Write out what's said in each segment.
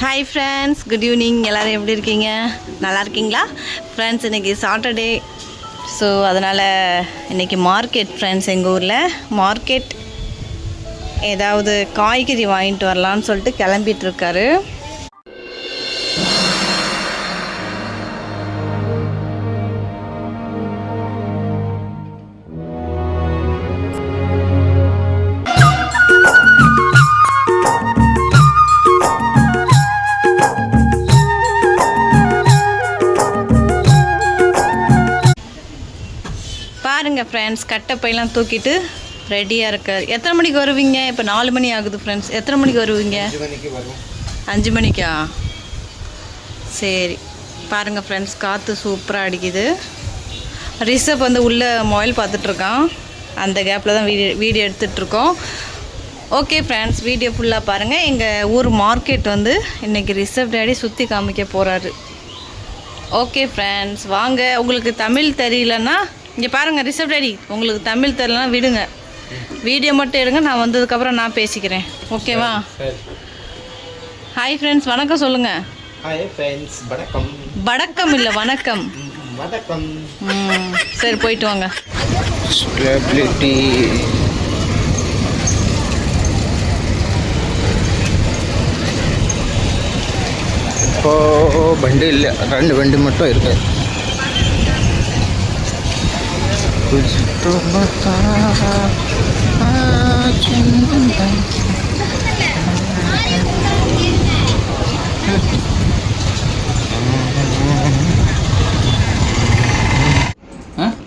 Hi friends good evening எல்லோரும் எப்படி இருக்கீங்க? நல்லா இருக்கீங்களா? ஃப்ரெண்ட்ஸ் இன்றைக்கி சாட்டர்டே ஸோ அதனால் இன்றைக்கி மார்க்கெட் ஃப்ரெண்ட்ஸ் எங்கள் ஊரில் மார்க்கெட் ஏதாவது காய்கறி வாங்கிட்டு வரலான்னு சொல்லிட்டு கிளம்பிகிட்ருக்காரு ஃப்ரெண்ட்ஸ் கட்டைப்பையெல்லாம் தூக்கிட்டு ரெடியாக இருக்கார். எத்தனை மணிக்கு வருவீங்க? இப்போ நாலு மணி ஆகுது ஃப்ரெண்ட்ஸ் எத்தனை மணிக்கு வருவீங்க? அஞ்சு மணிக்கு சரி. பாருங்கள் ஃப்ரெண்ட்ஸ் காற்று சூப்பராக அடிக்குது. ரிஷப் வந்து உள்ளே மொபைல் பார்த்துட்ருக்கான் அந்த கேப்பில் தான் வீடியோ வீடியோ எடுத்துகிட்ருக்கோம் ஓகே ஃப்ரெண்ட்ஸ் வீடியோ ஃபுல்லாக பாருங்கள் எங்கள் ஊர் மார்க்கெட் வந்து இன்றைக்கி ரிஷப் டேடி சுற்றி காமிக்க போகிறாரு ஓகே ஃப்ரெண்ட்ஸ் வாங்க. உங்களுக்கு தமிழ் தெரியலன்னா இங்கே பாருங்கள் ரிஷப் டேடி உங்களுக்கு தமிழ் தெரியலனா விடுங்க. வீடியோ மட்டும் எடுங்க நான் வந்ததுக்கப்புறம் நான் பேசிக்கிறேன். ஓகேவா சரி ஹாய் ஃப்ரெண்ட்ஸ் வணக்கம் சொல்லுங்கள் ஹாய் ஃப்ரெண்ட்ஸ் வணக்கம். வணக்கம் இல்லை வணக்கம். ம், வணக்கம். சரி போயிட்டு வாங்க. ஸ்டெபிலிட்டி இப்போ வண்டி இல்லை ரெண்டு வண்டி மட்டும் இருக்கு. कुछ तो बता आज जिंदगी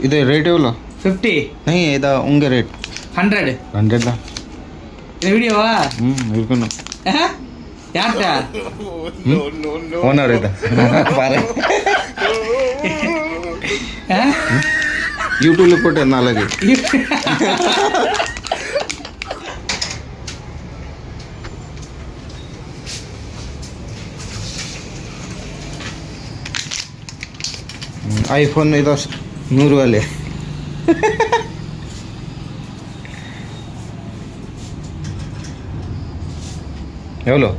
இது ரேட் எவ்வளோ ஃபிஃப்டி नहीं इधर उनके रेट ஹண்ட்ரட் हंड्रेड தான் இந்த வீடியோவா ம் இருக்கணும் யார்கிட்ட ஓனர் இது பாரு யூடியூப்ல போட்டு நாளைக்கு ಐಫೋನ್ ಇದು ನೂರು ಅಲ್ಲಿ எவ்வளோ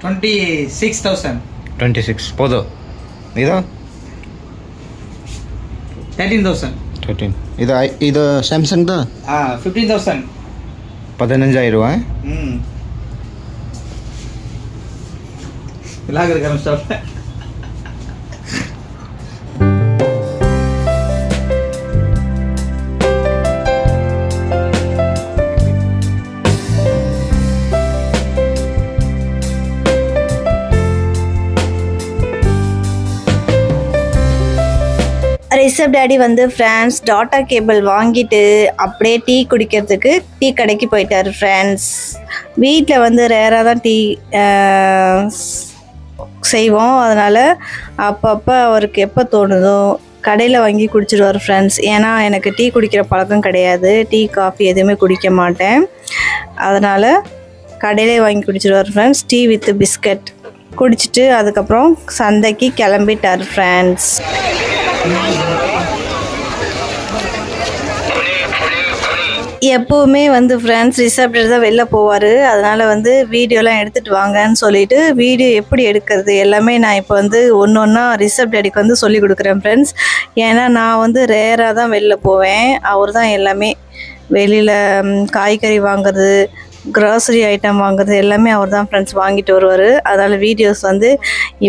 twenty six thousand twenty six போதும் இதா தேர்ட்டீன் தௌசண்ட் தேர்ட்டீன் இது ஐ இது சாம்சங் தான்? ஃபிஃப்டீன் தௌசண்ட் பதினஞ்சாயிரம் ரூபா ம். விலாக இருக்க ரிஷப் டேடி வந்து ஃப்ரெண்ட்ஸ் டாட்டா கேபிள் வாங்கிட்டு அப்படியே டீ குடிக்கிறதுக்கு டீ கடைக்கு போயிட்டார் ஃப்ரெண்ட்ஸ் வீட்டில் வந்து ரேராக தான் டீ செய்வோம். அதனால் அப்பப்போ அவருக்கு எப்போ தோணுதோ கடையில் வாங்கி குடிச்சிடுவார் ஃப்ரெண்ட்ஸ் ஏன்னா எனக்கு டீ குடிக்கிற பழக்கம் கிடையாது. டீ காஃபி எதுவுமே குடிக்க மாட்டேன். அதனால் கடையிலே வாங்கி குடிச்சிடுவார் ஃப்ரெண்ட்ஸ் டீ வித் பிஸ்கட் குடிச்சிட்டு அதுக்கப்புறம் சந்தைக்கு கிளம்பிட்டார் ஃப்ரெண்ட்ஸ் எப்போவுமே வந்து ஃப்ரெண்ட்ஸ் ரிசப்டர் தான் வெளில போவார். அதனால் வந்து வீடியோலாம் எடுத்துகிட்டு வாங்கன்னு சொல்லிட்டு வீடியோ எப்படி எடுக்கிறது எல்லாமே நான் இப்போ வந்து ஒன்று ஒன்றா ரிசப்ட் அடிக்கு வந்து சொல்லி கொடுக்குறேன் ஃப்ரெண்ட்ஸ் ஏன்னா நான் வந்து ரேராக தான் வெளில போவேன். அவர் தான் எல்லாமே வெளியில் காய்கறி வாங்குறது க்ராசரி ஐட்டம் வாங்குறது எல்லாமே அவர் தான் ஃப்ரெண்ட்ஸ் வாங்கிட்டு வருவார். அதனால் வீடியோஸ் வந்து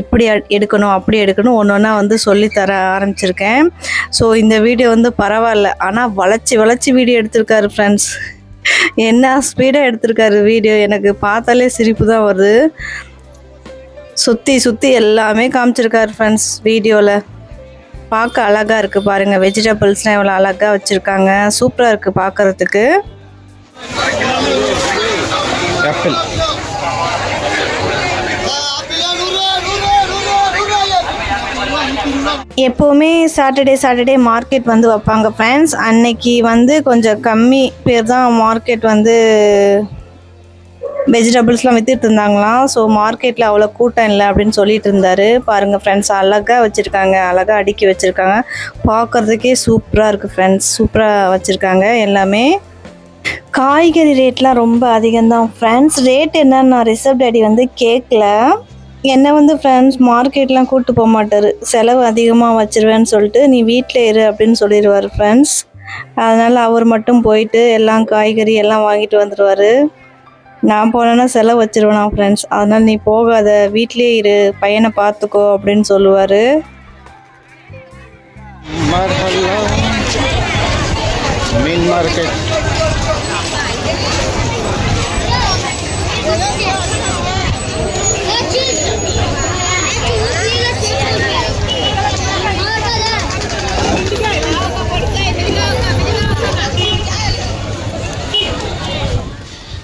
எப்படி எடுக்கணும் அப்படி எடுக்கணும் ஒன்று ஒன்றா வந்து சொல்லித்தர ஆரம்பிச்சிருக்கேன். ஸோ இந்த வீடியோ வந்து பரவாயில்ல. ஆனால் வளைச்சி வளைச்சி வீடியோ எடுத்திருக்காரு ஃப்ரெண்ட்ஸ் என்ன ஸ்பீடாக எடுத்திருக்காரு வீடியோ எனக்கு பார்த்தாலே சிரிப்பு தான் வருது. சுற்றி சுற்றி எல்லாமே காமிச்சிருக்காரு ஃப்ரெண்ட்ஸ் வீடியோவில் பார்க்க அழகாக இருக்குது பாருங்கள் வெஜிடபிள்ஸ்லாம் எவ்வளோ அழகாக வச்சுருக்காங்க. சூப்பராக இருக்குது பார்க்குறதுக்கு. ஆப்பிள் எப்போவுமே சாட்டர்டே சாட்டர்டே மார்க்கெட் வந்து வைப்பாங்க ஃப்ரெண்ட்ஸ் அன்னைக்கு வந்து கொஞ்சம் கம்மி பேர் தான் மார்க்கெட் வந்து வெஜிடபிள்ஸ்லாம் விற்றுட்டு இருந்தாங்களாம். ஸோ மார்க்கெட்டில் அவ்வளோ கூட்டம் இல்லை அப்படின்னு சொல்லிட்டு இருந்தார். பாருங்கள் ஃப்ரெண்ட்ஸ் அழகாக வச்சுருக்காங்க. அழகாக அடுக்கி வச்சுருக்காங்க. பார்க்குறதுக்கே சூப்பராக இருக்குது ஃப்ரெண்ட்ஸ் சூப்பராக வச்சுருக்காங்க எல்லாமே. காய்கறி ரேட்லாம் ரொம்ப அதிகம்தான். ஃப்ரெண்ட்ஸ் ரேட் என்னன்னு நான் ரிசர்வ் டேடி வந்து கேட்கல என்னை வந்து ஃப்ரெண்ட்ஸ் மார்க்கெட்லாம் கூப்பிட்டு போக மாட்டார். செலவு அதிகமாக வச்சுருவேன்னு சொல்லிட்டு நீ வீட்டில் இரு அப்படின்னு சொல்லிடுவார் ஃப்ரெண்ட்ஸ் அதனால் அவர் மட்டும் போயிட்டு எல்லாம் காய்கறி எல்லாம் வாங்கிட்டு வந்துடுவார் நான் போனேன்னா செலவு வச்சுருவேனா ஃப்ரெண்ட்ஸ் அதனால் நீ போகாத வீட்லேயே இரு பையனை பார்த்துக்கோ அப்படின்னு சொல்லுவார். मार्केट।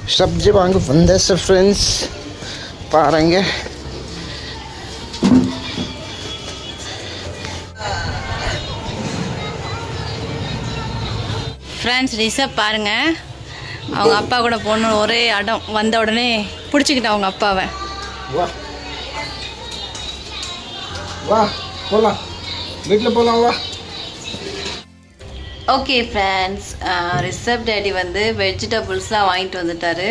सब्ज़ी वांग बंदे से फ्रेंड्स पारेंगे। ஃப்ரெண்ட்ஸ் ரிசப் பாருங்க. அவங்க அப்பா கூட போகணும் ஒரே அடம். வந்த உடனே பிடிச்சிக்கிட்டேன் அவங்க அப்பாவை. வா. வா போலாம். வீட்டில் போலாம் வா. ஓகே ஃப்ரெண்ட்ஸ் ரிசப் டேடி வந்து வெஜிடபிள்ஸ்லாம் வாங்கிட்டு வந்துட்டாரு.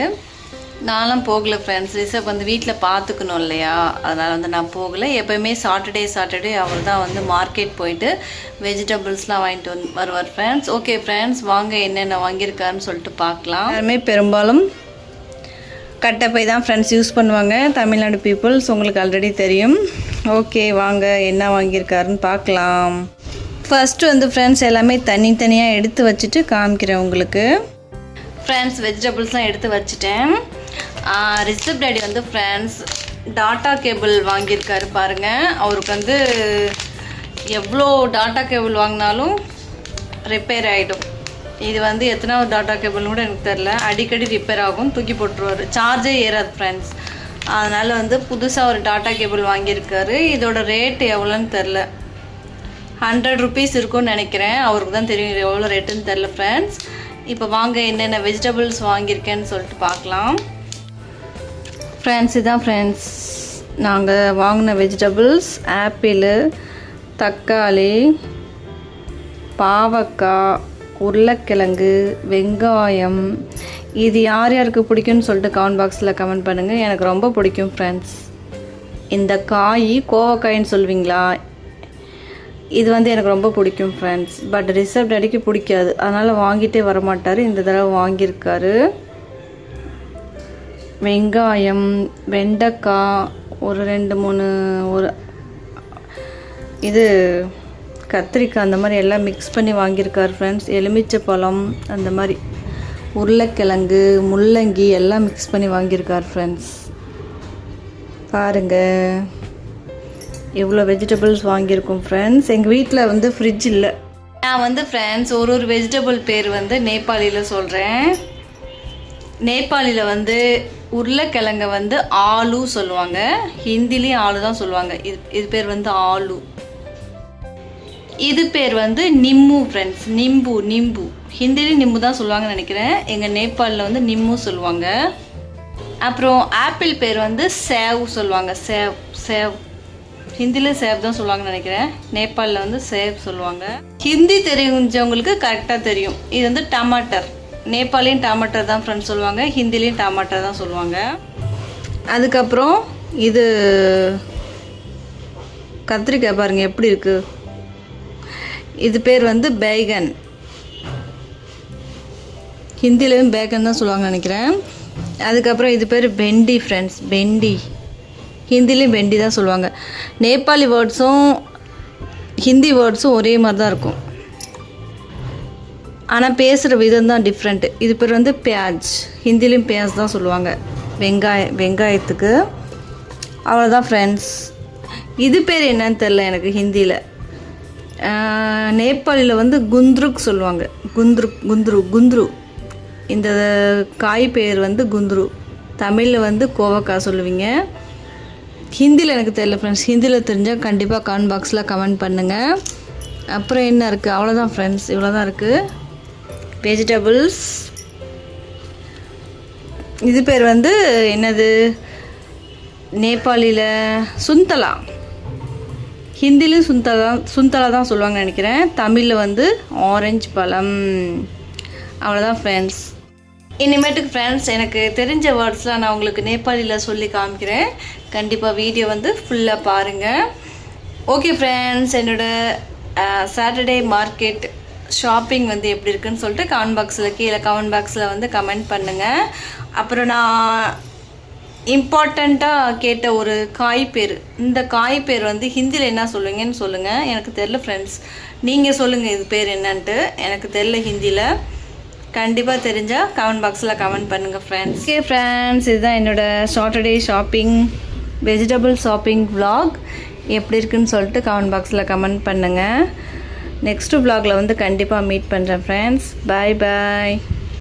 நானும் போகல ஃப்ரெண்ட்ஸ் ரிசப் வந்து வீட்டில் பார்த்துக்கணும் இல்லையா? அதனால் வந்து நான் போகலை. எப்போயுமே சாட்டர்டே சாட்டர்டே அவர் தான் வந்து மார்க்கெட் போயிட்டு வெஜிடபிள்ஸ்லாம் வாங்கிட்டு வந்து வருவார் ஃப்ரெண்ட்ஸ் ஓகே ஃப்ரெண்ட்ஸ் வாங்க என்னென்ன வாங்கியிருக்காருன்னு சொல்லிட்டு பார்க்கலாம் எல்லாருமே பெரும்பாலும் கட்டப்பை தான் ஃப்ரெண்ட்ஸ் யூஸ் பண்ணுவாங்க. தமிழ்நாடு பீப்புள்ஸ் உங்களுக்கு ஆல்ரெடி தெரியும். ஓகே வாங்க என்ன வாங்கியிருக்காருன்னு பார்க்கலாம் ஃபஸ்ட்டு வந்து ஃப்ரெண்ட்ஸ் எல்லாமே தனித்தனியாக எடுத்து வச்சுட்டு காமிக்கிறேன் உங்களுக்கு. ஃப்ரெண்ட்ஸ் வெஜிடபிள்ஸ்லாம் எடுத்து வச்சுட்டேன். ரிஷப் டேடி வந்து ஃப்ரெண்ட்ஸ் டாட்டா கேபிள் வாங்கியிருக்காரு பாருங்கள் அவருக்கு வந்து எவ்வளோ டாட்டா கேபிள் வாங்கினாலும் ரிப்பேர் ஆகிடும் இது வந்து எத்தனாவது டாட்டா கேபிள்னு கூட எனக்கு தெரில அடிக்கடி ரிப்பேர் ஆகும் தூக்கி போட்டுருவார். சார்ஜே ஏறாது ஃப்ரெண்ட்ஸ் அதனால் வந்து புதுசாக ஒரு டாட்டா கேபிள் வாங்கியிருக்காரு. இதோட ரேட் எவ்வளோன்னு தெரில ஹண்ட்ரட் ருபீஸ் இருக்கும்னு நினைக்கிறேன். அவருக்கு தான் தெரியும் இது எவ்வளோ ரேட்டுன்னு தெரில ஃப்ரெண்ட்ஸ் இப்போ வாங்க என்னென்ன வெஜிடபிள்ஸ் வாங்கியிருக்கேன்னு சொல்லிட்டு பார்க்கலாம். ஃப்ரெண்ட்ஸ் இதுதான் ஃப்ரெண்ட்ஸ் நாங்கள் வாங்கின வெஜிடபிள்ஸ் ஆப்பிள் தக்காளி பாவக்காய் உருளைக்கிழங்கு வெங்காயம். இது யார் யாருக்கு பிடிக்கும்னு சொல்லிட்டு கமெண்ட் பாக்ஸில் கமெண்ட் பண்ணுங்கள் எனக்கு ரொம்ப பிடிக்கும் ஃப்ரெண்ட்ஸ் இந்த காய் கோவக்காயின்னு சொல்வீங்களா? இது வந்து எனக்கு ரொம்ப பிடிக்கும் ஃப்ரெண்ட்ஸ் பட் ரிசர்வ் டேடிக்கு பிடிக்காது. அதனால் வாங்கிட்டே வர மாட்டார் இந்த தடவை வாங்கியிருக்காரு. வெங்காயம் வெண்டைக்காய் ஒரு ரெண்டு மூணு ஒரு இது கத்திரிக்காய் அந்த மாதிரி எல்லாம் மிக்ஸ் பண்ணி வாங்கியிருக்காரு ஃப்ரெண்ட்ஸ் எலுமிச்சை பழம் அந்த மாதிரி. உருளைக்கிழங்கு முள்ளங்கி எல்லாம் மிக்ஸ் பண்ணி வாங்கியிருக்கார் ஃப்ரெண்ட்ஸ் பாருங்கள் எவ்வளோ வெஜிடபிள்ஸ் வாங்கியிருக்கோம் ஃப்ரெண்ட்ஸ் எங்கள் வீட்டில் வந்து ஃப்ரிட்ஜ் இல்லை. நான் வந்து ஃப்ரெண்ட்ஸ் ஒரு ஒரு வெஜிடபிள் பேர் வந்து நேபாளியில் சொல்கிறேன் நேபாளியில் வந்து உருளைக்கிழங்க வந்து ஆலு சொல்லுவாங்க. ஹிந்திலையும் ஆலு தான் சொல்லுவாங்க. இது இது பேர் வந்து ஆலு. இது பேர் வந்து நிம்மு ஃப்ரெண்ட்ஸ் நிம்பு நிம்பு. ஹிந்திலையும் நிம்பு தான் சொல்லுவாங்கன்னு நினைக்கிறேன். எங்கள் நேபாளில் வந்து நிம்மு சொல்லுவாங்க. அப்புறம் ஆப்பிள் பேர் வந்து சேவ் சொல்லுவாங்க. Save save. ஹிந்தியில் சேவ் தான் சொல்லுவாங்கன்னு நினைக்கிறேன். நேபாளில் வந்து சேவ் சொல்லுவாங்க. ஹிந்தி தெரிஞ்சவங்களுக்கு கரெக்டாக தெரியும். இது வந்து டமாட்டர். நேபாளியும் டமாட்டர் தான் ஃப்ரெண்ட்ஸ் சொல்லுவாங்க ஹிந்திலையும் டமாட்டர் தான் சொல்லுவாங்க. அதுக்கப்புறம் இது கத்திரிக்காய் பாருங்க எப்படி இருக்கு? இது பேர் வந்து பேகன் ஹிந்திலையும் பேகன் தான் சொல்லுவாங்க நினைக்கிறேன். அதுக்கப்புறம் இது பேர் பெண்டி ஃப்ரெண்ட்ஸ் பெண்டி ஹிந்திலையும் பெண்டி தான் சொல்லுவாங்க. நேபாளி வேர்ட்ஸும் ஹிந்தி வேர்ட்ஸும் ஒரே மாதிரி தான் இருக்கும். ஆனால் பேசுகிற விதம் தான் டிஃப்ரெண்ட்டு இது பேர் வந்து பியாஜ் ஹிந்திலையும் பியாஜ் தான் சொல்லுவாங்க. வெங்காய வெங்காயத்துக்கு. அவ்வளோதான் ஃப்ரெண்ட்ஸ் இது பேர் என்னன்னு தெரில எனக்கு ஹிந்தியில். நேபாளியில் வந்து குந்த்ருக் சொல்லுவாங்க. குந்த்ரு குந்த்ரு குந்த்ரு. இந்த காய் பேர் வந்து குந்த்ரு. தமிழில் வந்து கோவக்காய் சொல்லுவீங்க. ஹிந்தியில் எனக்கு தெரியல ஃப்ரெண்ட்ஸ் ஹிந்தியில் தெரிஞ்சால் கண்டிப்பாக கமெண்ட் பாக்ஸில் கமெண்ட் பண்ணுங்கள் அப்புறம் என்ன இருக்குது அவ்வளோதான் ஃப்ரெண்ட்ஸ் இவ்வளோ தான் இருக்குது வெஜிடபிள்ஸ் இது பேர் வந்து என்னது? நேபாளியில் சுந்தலா. ஹிந்திலையும் சுந்தலா சுந்தலா தான் சொல்லுவாங்கன்னு நினைக்கிறேன். தமிழில் வந்து ஆரஞ்சு பழம். அவ்வளோதான் ஃப்ரெண்ட்ஸ் இனிமேட்டுக்கு ஃப்ரெண்ட்ஸ் எனக்கு தெரிஞ்ச வேர்ட்ஸ்லாம் நான் உங்களுக்கு நேபாளியில் சொல்லி காமிக்கிறேன். கண்டிப்பாக வீடியோ வந்து ஃபுல்லாக பாருங்கள் ஓகே ஃப்ரெண்ட்ஸ் என்னோடய சாட்டர்டே மார்க்கெட் ஷாப்பிங் வந்து எப்படி இருக்குன்னு சொல்லிட்டு கமெண்ட் பாக்ஸில் கீழே கமெண்ட் பாக்ஸில் வந்து கமெண்ட் பண்ணுங்கள் அப்புறம் நான் இம்பார்ட்டண்ட்டாக கேட்ட ஒரு காய் பேர். இந்த காய் பேர் வந்து ஹிந்தியில் என்ன சொல்லுங்கன்னு சொல்லுங்கள் எனக்கு தெரில ஃப்ரெண்ட்ஸ் நீங்கள் சொல்லுங்கள் இது பேர் என்னன்ட்டு. எனக்கு தெரில ஹிந்தியில் கண்டிப்பாக தெரிஞ்சால் கமெண்ட் பாக்ஸில் கமெண்ட் பண்ணுங்கள் ஃப்ரெண்ட்ஸ் ஓகே ஃப்ரெண்ட்ஸ் இதுதான் என்னோடய Saturday shopping vegetable shopping vlog. எப்படி இருக்குன்னு சொல்லிட்டு கமெண்ட் பாக்ஸில் கமெண்ட் பண்ணுங்கள் நெக்ஸ்ட்டு வ்ளாகில் வந்து கண்டிப்பாக மீட் பண்ணுறேன் ஃப்ரெண்ட்ஸ் பாய் பாய்